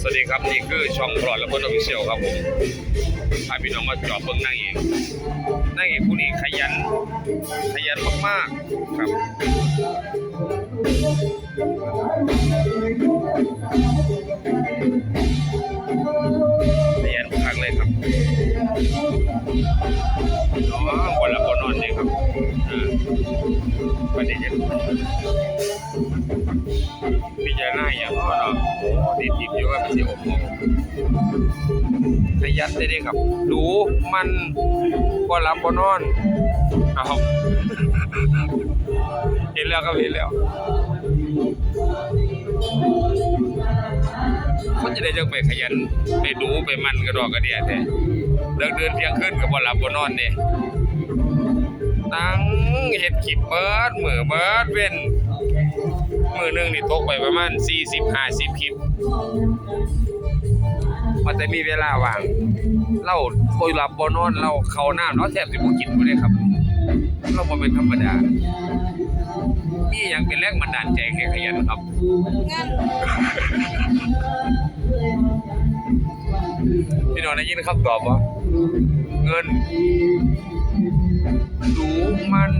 สวัสดีครับนี่คือช่องปลอดและเพื่อนออฟฟิเชียลครับผมพาพี่น้องมาจอบเบิ้งนั่งเองนั่งเองผู้นี้ขยัน ขยันมากๆครับขยัน มากเลยคนละคนนอนเลยครับเออประเด็นยังพิจารณาอย่างก็เนาะโอ้ดีทิพย์อยู่ว่าเป็นสิอบมงขยันได้เด้ครับ ดูมันก็รับก็นอน เอาเห็นแล้วก็เห็นแล้ว คนจะได้จังไปขยัน ไปดูไปมันกระดอกกระเดียแท้เลิกเดินเที่ยงคืนก็บ่หลับบ่นอนเด้นั่งเฮ็ดคลิปเบิดมือเบิดเว้นมือหนึงนี่ตกไปประมาณ 40 50คลิปมันจะมีเวลาว่าง เราบ่หลับบ่นอน เราเข้าน้ำเราะแทบสิบ่กินบ่ได้ครับ เราบ่เป็นธรรมดามีหยังเป็นแรงบันดาลใจให้ขยันครับเงินพี่น้องได้ยินคำตอบว่าเงินดูมัน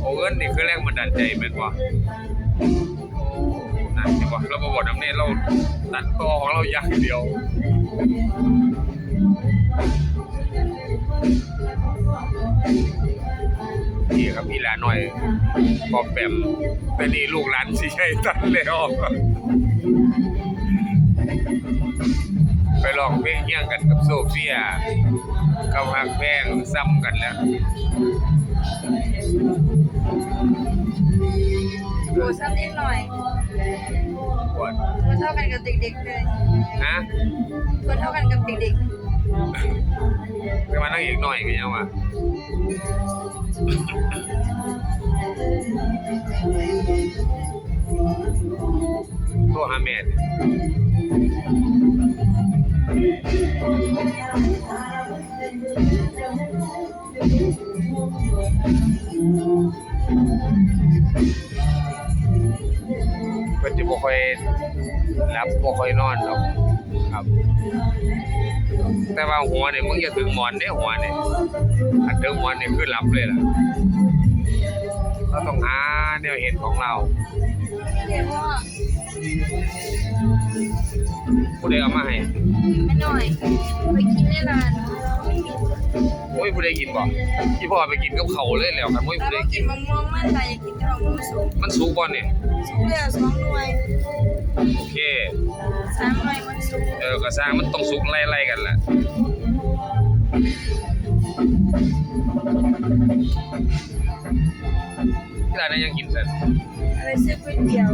โอ้เงินนี่คือแรงบันดาลใจแม่นบ่นั่นสิบ่เราบอกนำเน่เราตัดต่อของเราอย่างเดียว นี่ครับพี่หลานหน่อยปอมแปมแต่นี่ลูกหลานสิใช่ตันแล้วไปลองเพลงเฮี้ยงกันกับโซเฟียกับหักแพงซ้ำกันแล้วโอ้ซ้ำนิดหน่อยปวดมันเท่ากันกับเด็กๆเลยนะมันเท่ากันกับเด็ก ไปมานั่งอีกหน่อยกันยังวะโทรหาแม่ดิเค่อยรับบ่ค่อยนอนหรอกครับ แต่ว่าหัวเนี่ยมึงอย่าถึงหมอนเด้หัวเนี่ยถ้าถึงหมอนเนี่ยคือหลับเลยล่ะเราต้องหาแนวเห็นของเราๆเดี๋ยวพ่อผู้ใดเอามาให้ไม่หน่อยไปกินในร้าน โอ้ยผู้ใดกินบ่พี่พ่อไปกินกับเขาวเลยแล้วกันโอ้ยแล้วผู้ใดก็กิกินนมะม่วงมันแต่อยากกินแต่มะม่วงสุกมันสุกบ่เนี่ยสุกเหลือสองหน่วยโอเค สามหน่วยมันสุกเออก็สร้างมันต้องสุกไล่ๆกันแหละที่ร้านนั้นยังกินเสร็จอะไรซื้อก๋วยเตี๋ยว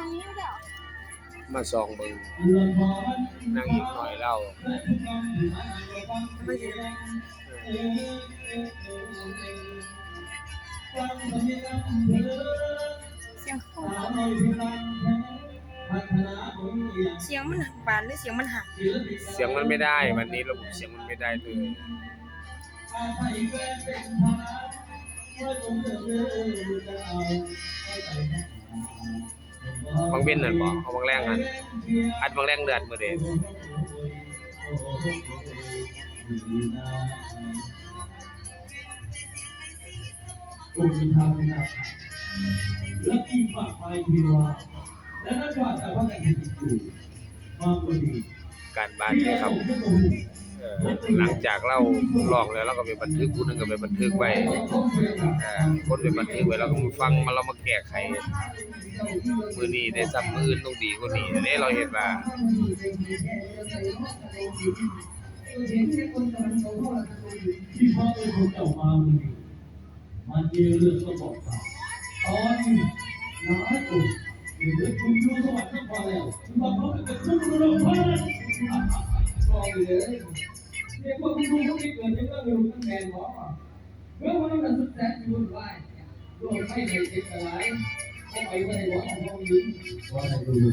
ทางนี้เดี๋ยวมาซองเบิ่งนั่งอีกหน่อยเล่าไม่ถึงเสียงเข้าเสียงมันบานหรือเสียงมันหักเสียงมันไม่ได้ วันนี้ระบบเสียงมันไม่ได้เลย บางเว้นนั่นบ่เอาบางแรงนั่นอัดบางแรงเดือดมื้อเด้กูมีทางนะครับและมีฝากไปทีว่าและนั่นว่าแต่ว่าแต่ที่อยู่มากกว่านี้การบ้านนี่ครับเอ่อ หลังจากเราลองแล้วเราก็ไปบันทึกผู้หนึงก็ไปบันทึกไว้คนไปบันทึกไว้แล้วก็มาฟังมาเรามาแก้ไขมือนี้ได้ซ้ำมือนต้องดีกว่านี้นนี้เราเห็นว่าที่พ่อเป็นคนเจ้ามาวันนี้มันเกี่ยวเรื่องก็บอกข่าวตอนนี้น้อยตัวเดี๋ยวคุณดูสวัสดิ์ก็พอแล้วคุณบอกเขาเป็นคุณดูเราพอแล้ว เลยเรียกว่าคุณดูเขาไม่เกิดจะก็ไม่รู้ตั้งแต่หรอเมื่อวันนั้นสุดแสนยุ่งวายโลกไม่ได้ติดอะไรเข้าไปว่าในวัดของเราลึกว่าในดูเล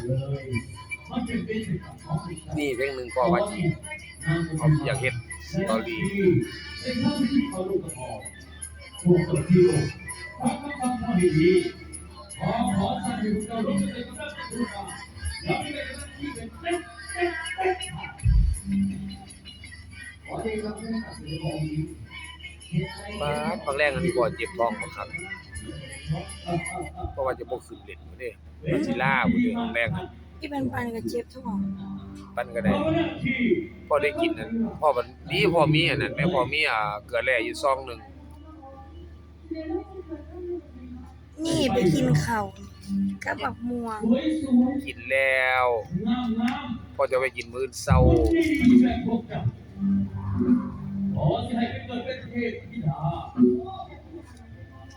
ยมันเป็นเป็นของนี่เพลงหนึ่งพ่อว่าจีอยากเฮ็ดเกาหลีเป็นเท่าที่เขาลูกกระพอพวกคนที่ลูกฟังฟังฟังฟังดีขอขอสั่งให้พวกเราลงไปกำลังดูกันแล้วไม่ได้กำลังที่เป็นเป๊ะเป๊ะ ป้าดบางแรงอันนี้พ่อเจ็บท้องบ่ครับเพราะว่าจะบ่ขึ้นเล่นบ่เด้มันสิล่าบ่เด้บางแรงอะที่เป็นปันกับเจ็บท้องปั้นก็ได้พ่อได้กินนั่นพ่อมันดีพ่อมีอันนั้นแม่พ่อมีอ่าเกลือแร่อยู่ซองหนึงนี่ไปกินข้าวกับบักม่วงสวยสวยกินแล้วงามงามพ่อจะไปกินมื้อเช้า ขอที่ให้เป็นเกิดเป็นเทพธิดา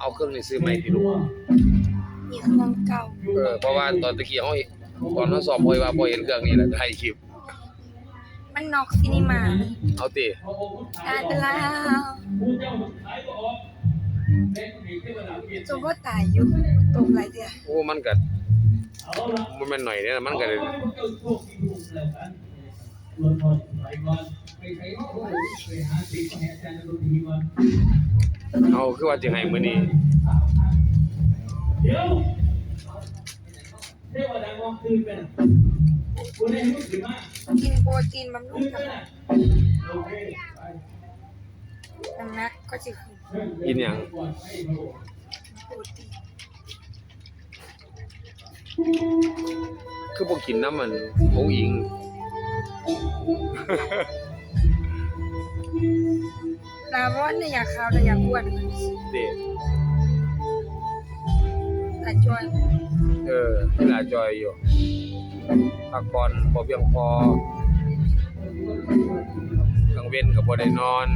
เอาเครื่องนี้ซื้อใหม่ติลูกมีเครื่องเก่าเออเพราะว่าตอนตะกี้เฮาตอนเฮาสอบพ่อยว่าพ่อเห็นเครื่องนี้แล้วถ่ายคลิปมันนอกซินิมา เอาติกลายเป็นแล้วผู้เจ้าขายก็ออกแม่ก็มีเทวดาเกียรติจนก็ตายอยู่ตกหลายเดือนโอ้มันก็เอาละบ่แม่นหน่อยเด้นะมันก็เอาไวดพรหลายวันไปไปใช้โอ้ไปหาสิ่งของแห่งการดนตรีก่อนเอาคือว่าสิให้มื้อนี้เดี๋ยวเทวดามองคืนไปนคุณได้รู้สึกมากกินโปรตีนบำรุงนไปกันะโอเคน้ำหนักก็จะขึ้นกินหยังโปรตีนคือบ่กินน้ำมันหมูอิง ลาว่าเนี่ยอยากขาวแต่อยากอ้วนเด้แต่จอยเออเวลาจอยอยู่พักผ่อนบ่เพียงพอกลางเว้นก็บ่ได้นอน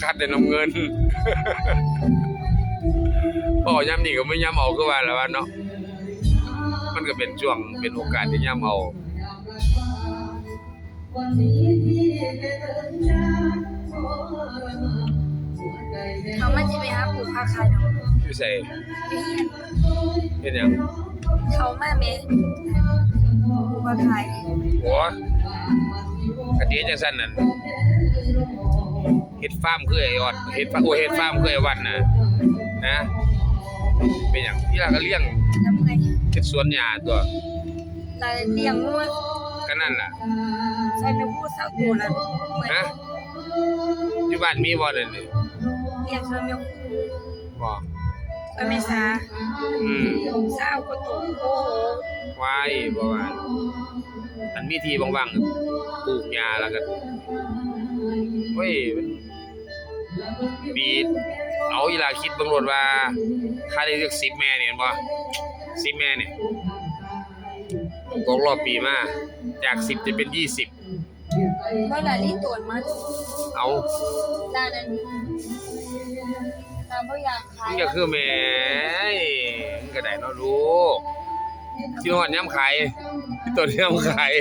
ขาดแต่น้ำเงินพอยามนี้ก็ไม่ยามเอาคือว่าแล้วว่าเนาะมันก็เป็นช่วงเป็นโอกาสที่ยา มเอาเขามาจะไปหาปลูกผักขายเนาะอยู่ไสไปเฮียนเป็นหยังเขามาเมปลูกผักขายโหัวกะเดีจังซั่นนั่นเฮ็ดฟาร์มคือไอ้ออดเฮ็ดฟาโอ้เฮ็ดฟาร์มคือไอ้วันน่ะนะเป็นหยังที่ลาก็เลี้ยงน้ำเงยเฮ็ดสวนหญ้าตัวเราเลี้ยงงัวก็นั่นล่ะ ใส่ไม่พูดเศร้าตัวแล้วเหมือนฮะอยู่บ้านมีบ่นั่นนี่เลี้ยงเสื้อเมียวบ่อเมซาอืมเศร้าก็ตัวโอ้โหวายบ่ว่าอันมีที่ว่างๆปลูกหญ้าแล้วก็เฮ้ยมันมีเอาอีหลาคิดเบิ่งโลดว่าค่าได้เลือก10แม่นี่เห็นบ่10แม่นี่ ตกรอบปีมาจาก10จะเป็น20เมื่อไหร่ที่ตัวมันเอาด้านนั้นตามบ่อยากขายมันก็คือแหม่มันก็ได้เนาะลูกที่ฮอดยามขายที่ต้นยามขาย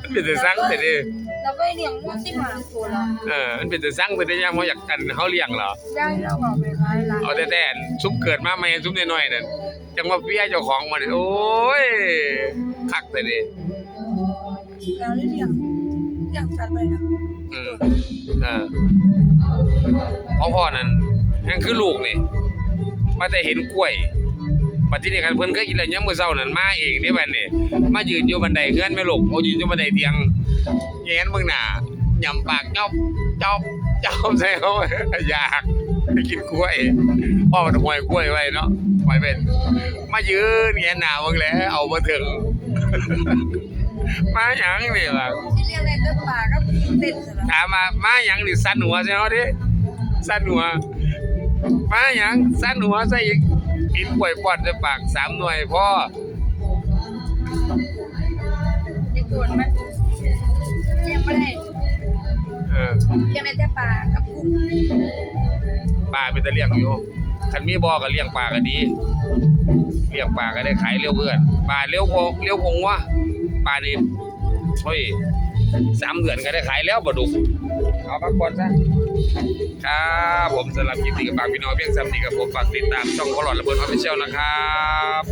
มันเป็นแต่สั่งแต่เด้เราก็เลี้ยงงัวที่หมาตัวละเออมันเป็นแต่สั่งแต่เด้ยามเฮาอยากกันเฮาเลี้ยงเหรอได้เราบอกไปขายละ เอาแต่แต่อันซุปเกิดมาใหม่ซุปน้อยๆนั่นจังว่าเปียเจ้าของมันโอ้ยคักแต่เด้แล้วเลี้ยงเลี้ยงสัตว์ไปนะอืมเออของพ่อนั่นนั่นคือลูกนี่มาแต่เห็นกล้วยปัจจุบันคันเพิ่นเคยกินแล้วยามมื้อเช้านั่นมาเองเด้บัดนี้มายืนอยู่บันไดเฮือนแม่ลูกเอายืนอยู่บันไดเตียงแย้นเบิ่งหน้ายำปากจอบจอบจอบใส่เขาอยาก ไปกินกล้วยพ่อมันห้อยกล้วยไว้เนาะห้อยเป็น มายืนแงนหน้าเบิ่งแล้วเอาบ่ถึง มาหยังนี่ล่ะ ที่เลี้ยงในต้นป่าก็เต้นซะแล้วถามมามาหยังนี่สั่นหัวใช่เฮาดิสั่นหัวมาหยังสั่นหัวใส่อีกกินกล้วยปอดในปากสามหน่วยพ่อในตัวมันเลี้ยงไม่ได้เออเลี้ยงในแต่ป่ากับกุ้ง ปลาเป็นตะเลี้ยงอยู่คันมีบ่อก็เลี้ยงปลาก็ดีเลี้ยงปลาก็ได้ขายเร็วเพื่อนปลาเร็วกว่าเร็วกว่าวะปลานี่เฮ้ยสามเดือนก็ได้ขายแล้วบ่ดุกเอาพักผ่อนซะครับผมสำหรับคลิปนี้กับฝากพี่น้องเพียงซ้ำนี้กับผมฝากติดตามช่องพลอดระเบิดออฟฟิเชียลนะครับ